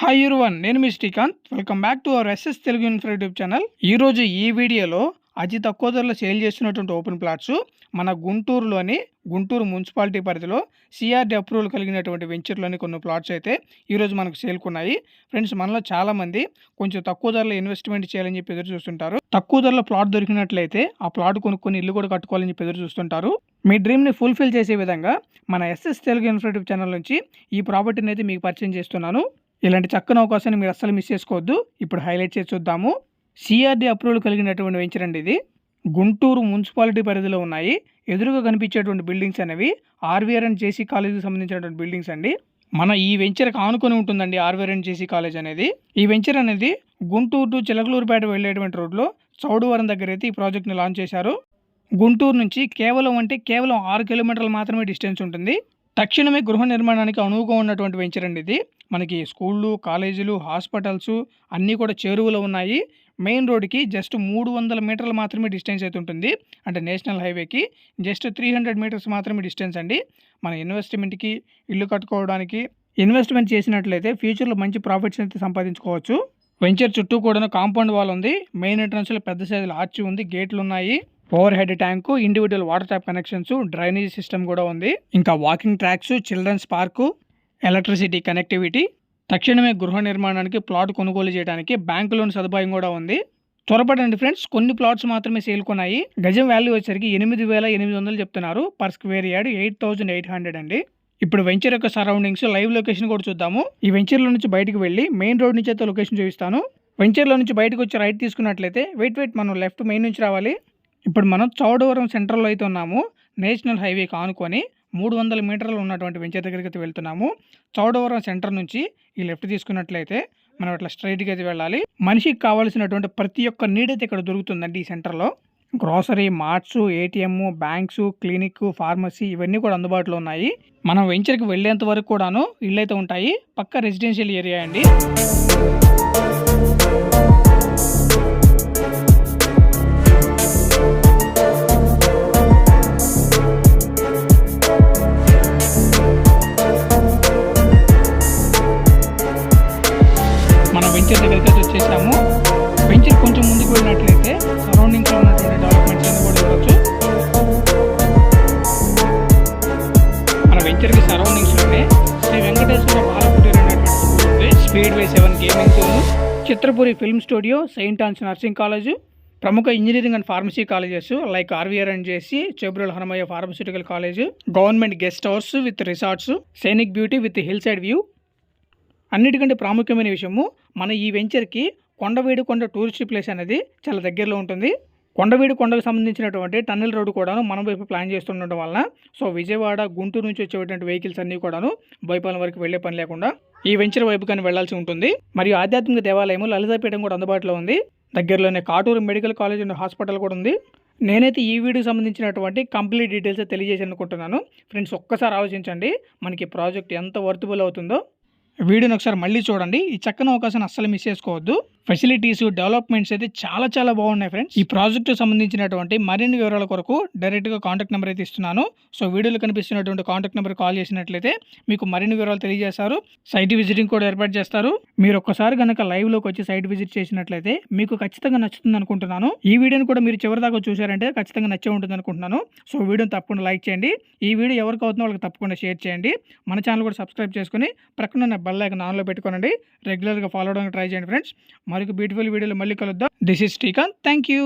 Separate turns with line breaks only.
Hi one నేను మీ Srikanth. Welcome back to our SS Telugu info YouTube channel ఈ రోజు ఈ వీడియోలో అతి తక్కువ ధరలో సేల్ చేస్తున్నటువంటి ఓపెన్ ప్లాట్స్ మన గుంటూరులోని గుంటూరు మున్సిపాలిటీ పరిధిలో సిఆర్డి అప్రూవల్ కలిగినటువంటి వెంచర్లోని కొన్ని ప్లాట్స్ అయితే ఈరోజు మనకు సేల్కున్నాయి ఫ్రెండ్స్ మనలో చాలామంది కొంచెం తక్కువ ధరలో ఇన్వెస్ట్మెంట్ చేయాలని చెప్పి ఎదురు చూస్తుంటారు. తక్కువ ధరలో ప్లాట్ దొరికినట్లయితే ఆ ప్లాట్ కొనుక్కొని ఇల్లు కూడా కట్టుకోవాలని చెప్పి ఎదురు చూస్తుంటారు. మీ డ్రీమ్ని ఫుల్ఫిల్ చేసే విధంగా మన ఎస్ఎస్ తెలుగు ఇన్ఫర్టివ్ ఛానల్ నుంచి ఈ ప్రాపర్టీని అయితే మీకు పరిచయం చేస్తున్నాను. ఇలాంటి చక్కని అవకాశాన్ని మీరు అస్సలు మిస్ చేసుకోవద్దు. ఇప్పుడు హైలైట్ చేసి చూద్దాము. సిఆర్డి అప్రూవల్ కలిగినటువంటి వెంచర్ అండి ఇది. గుంటూరు మున్సిపాలిటీ పరిధిలో ఉన్నాయి. ఎదురుగా కనిపించేటువంటి బిల్డింగ్స్ అనేవి ఆర్వీఆర్ అండ్ జేసీ కాలేజీకి సంబంధించినటువంటి బిల్డింగ్స్ అండి. మన ఈ వెంచర్కి ఆనుకొని ఉంటుందండి ఆర్వీఆర్ అండ్ జేసీ కాలేజ్ అనేది. ఈ వెంచర్ అనేది గుంటూరు టు చిలకలూరుపేట వెళ్ళేటువంటి రోడ్లో చౌడవరం దగ్గర అయితే ఈ ప్రాజెక్ట్ని లాంచ్ చేశారు. గుంటూరు నుంచి కేవలం అంటే కేవలం ఆరు కిలోమీటర్లు మాత్రమే డిస్టెన్స్ ఉంటుంది. తక్షణమే గృహ నిర్మాణానికి అనువుగా ఉన్నటువంటి వెంచర్ అండి ఇది. మనకి స్కూళ్ళు కాలేజీలు హాస్పిటల్స్ అన్నీ కూడా చేరువలో ఉన్నాయి. మెయిన్ రోడ్కి జస్ట్ మూడు వందల మీటర్లు మాత్రమే డిస్టెన్స్ అయితే ఉంటుంది. అంటే నేషనల్ హైవేకి జస్ట్ త్రీ హండ్రెడ్ మీటర్స్ మాత్రమే డిస్టెన్స్ అండి. మన ఇన్వెస్ట్మెంట్కి ఇల్లు కట్టుకోవడానికి ఇన్వెస్ట్మెంట్ చేసినట్లయితే ఫ్యూచర్లో మంచి ప్రాఫిట్స్ అయితే సంపాదించుకోవచ్చు. వెంచర్ చుట్టూ కూడా కాంపౌండ్ వాల్ ఉంది. మెయిన్ ఎంట్రన్స్లో పెద్ద సైజులో ఆర్చి ఉంది. గేట్లు ఉన్నాయి. Over head tank individual water tap connections drainage system కూడా ఉంది. ఇంకా walking tracks children's park electricity connectivity తక్షణమే గృహ నిర్మాణానికి ప్లాట్ కొనుగోలు చేయడానికి బ్యాంకు లోన్ సదుపాయం కూడా ఉంది. త్వరపడండి ఫ్రెండ్స్ కొన్ని ప్లాట్స్ మాత్రమే సేల్కొన్నాయి గజం వాల్యూ వచ్చేసరికి ఎనిమిది వేల ఎనిమిది వందలు చెప్తున్నారు. Per square yard eight thousand eight hundred అండి. ఇప్పుడు వెంచర్ యొక్క సరౌండింగ్స్ లైవ్ లొకేషన్ కూడా చూద్దాము. ఈ వెంచర్లో నుంచి బయటకు వెళ్ళి మెయిన్ రోడ్ నుంచి అయితే లొకేషన్ చూపిస్తాను. వెంచర్లో నుంచి బయటకు వచ్చి రైట్ తీసుకున్నట్లయితే వెయిట్ వెయిట్ మనం లెఫ్ట్ మెయిన్ నుంచి రావాలి. ఇప్పుడు మనం చౌడవరం సెంటర్లో అయితే ఉన్నాము. నేషనల్ హైవేకి ఆనుకొని మూడు వందల మీటర్లు ఉన్నటువంటి వెంచర్ దగ్గరికి అయితే వెళ్తున్నాము. చౌడవరం సెంటర్ నుంచి ఈ లెఫ్ట్ తీసుకున్నట్లయితే మనం అట్లా స్ట్రైట్గా అయితే వెళ్ళాలి. మనిషికి కావాల్సినటువంటి ప్రతి ఒక్క నీడ్ అయితే ఇక్కడ దొరుకుతుందండి ఈ సెంటర్లో. Grocery marts ATM banks clinic pharmacy ఇవన్నీ కూడా అందుబాటులో ఉన్నాయి. మనం వెంచర్కి వెళ్ళేంత వరకు కూడాను ఇళ్ళు అయితే ఉంటాయి. పక్క రెసిడెన్షియల్ ఏరియా అండి. వెళ్ళినట్లయితే సరౌండింగ్స్లో ఉన్నటువంటి డెవలప్మెంట్స్ అన్ని కూడా చూడొచ్చు. మన వెంచర్కి సరౌండింగ్స్లోనే శ్రీ వెంకటేశ్వర బాలకుటీర్ అనేటువంటి speed way seven gaming zone Chitrapuri film studio saint Ann's nursing college ప్రముఖ engineering and pharmacy colleges like RVR and చేసి Chebrolu Hanumaiah pharmaceutical college government guest house with resorts Sainik beauty with hill side view అన్నిటికంటే ప్రాముఖ్యమైన విషయము మన ఈ వెంచర్కి కొండ tourist place అనేది చాలా దగ్గరలో ఉంటుంది. కొండవీడు కొండకు సంబంధించినటువంటి టన్నెల్ రోడ్డు కూడాను మనం వైపు ప్లాన్ చేస్తుండడం వలన సో విజయవాడ గుంటూరు నుంచి వచ్చేటువంటి వెహికల్స్ అన్నీ కూడాను బైపాలెం వరకు వెళ్ళే పని లేకుండా ఈ వెంచర్ వైపు కానీ వెళ్ళాల్సి ఉంటుంది. మరియు ఆధ్యాత్మిక దేవాలయము లలితాపీఠం కూడా అందుబాటులో ఉంది. దగ్గరలోనే Katuru medical college and hospital కూడా ఉంది. నేనైతే ఈ వీడియోకి సంబంధించినటువంటి కంప్లీట్ డీటెయిల్స్ తెలియజేసి అనుకుంటున్నాను ఫ్రెండ్స్ ఒక్కసారి ఆలోచించండి మనకి ప్రాజెక్ట్ ఎంత వర్తబుల్ అవుతుందో. వీడియోని ఒకసారి మళ్ళీ చూడండి. ఈ చక్కని అవకాశాన్ని అస్సలు మిస్ చేసుకోవద్దు. ఫెసిలిటీస్ డెవలప్మెంట్స్ అయితే చాలా చాలా బాగున్నాయి ఫ్రెండ్స్. ఈ ప్రాజెక్టు సంబంధించినటువంటి మరిన్ని వివరాల కొరకు డైరెక్ట్గా కాంటాక్ట్ నెంబర్ అయితే ఇస్తున్నాను. సో వీడియోలో కనిపిస్తున్నటువంటి కాంటాక్ట్ నెంబర్ కాల్ చేసినట్లయితే మీకు మరిన్ని వివరాలు తెలియజేస్తారు. సైట్ విజిటింగ్ కూడా ఏర్పాటు చేస్తారు. మీరు ఒక్కసారి కనుక లైవ్లోకి వచ్చి సైట్ విజిట్ చేసినట్లయితే మీకు ఖచ్చితంగా నచ్చుతుంది అనుకుంటున్నాను. ఈ వీడియోని కూడా మీరు చివరి దాకా చూసారంటే ఖచ్చితంగా నచ్చే ఉంటుంది అనుకుంటున్నాను. సో వీడియోని తప్పకుండా లైక్ చేయండి. ఈ వీడియో ఎవరికి అవుతుందో వాళ్ళకి తప్పకుండా షేర్ చేయండి. మన ఛానల్ కూడా సబ్స్క్రైబ్ చేసుకుని ప్రక్కన బెల్ ఐకన్ ఆన్లో పెట్టుకోనండి. రెగ్యులర్గా ఫాలో అవడానికి ట్రై చేయండి ఫ్రెండ్స్. మరొక బ్యూటిఫుల్ వీడియోలో మళ్ళీ కలుద్దాం. This is Srikanth thank you